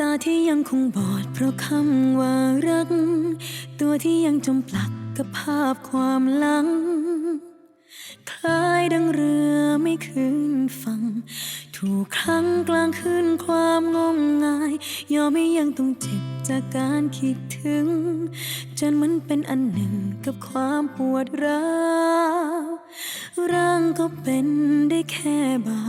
ตาที่ยังคงบอดเพราะคำว่ารัก ตัวที่ยังจมปลักกับภาพความหลัง คล้ายดังเรือไม่คืนฝั่ง ถูกครั้งกลางคืนความงมงาย ยอมไม่ยังต้องเจ็บจากการคิดถึง จนมันเป็นอันหนึ่งกับความปวดร้าวร่างก็เป็นได้แค่เบา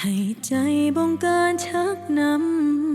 ให้ใจบงการชักนำ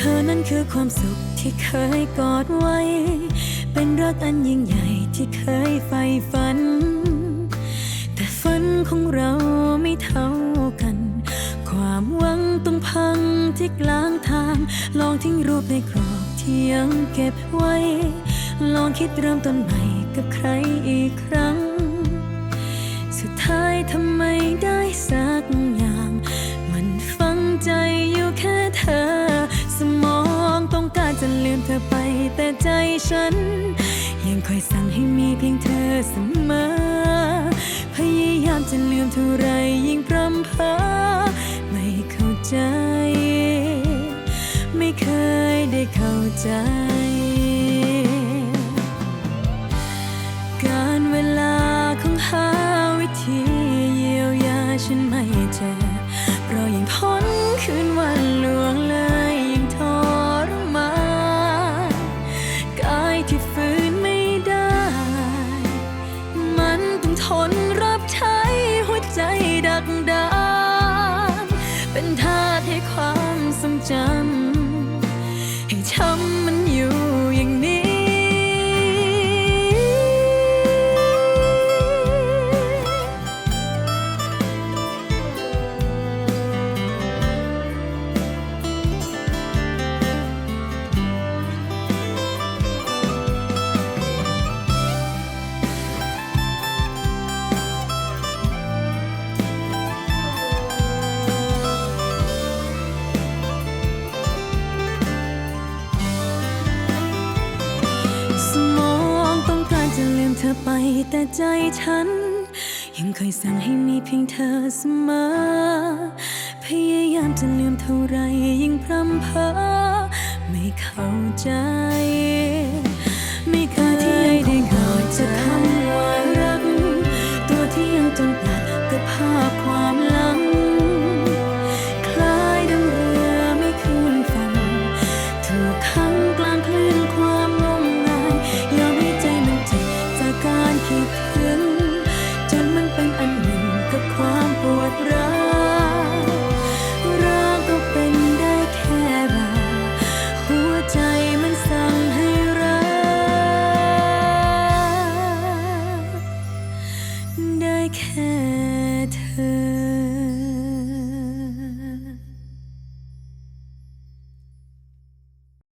ธอนั้นคือความสุขที่เคยกอดไว้ เป็นรักอันยิ่งใหญ่ที่เคยใฝ่ฝัน แต่ฝันของเราไม่เท่ากัน ความหวังต้องพังที่กลางทาง ลองทิ้งรูปในกรอบที่ยังเก็บไว้ ลองคิดเริ่มต้นใหม่กับใครอีกครั้ง ฉัน ยังคอยสั่งให้มีเพียงเธอเสมอ พยายามจะลืมเท่าไรยิ่งพรำเพอไม่เข้าใจ ไม่เคยได้เข้าใจ อไปแต่ใจฉัน ยังเคยสั่งให้มีเพียงเธอเสมอ พยายามจะลืมเท่าไรยิ่งพรำเพอไม่เข้าใจ ไม่เคยที่ได้เข้าใจคำว่ารัก ตัวที่ยังจมปลักกับภาพความหลังคล้ายดังเรือไม่คืนฝั่งถูกขังกลางคลื่นความ งม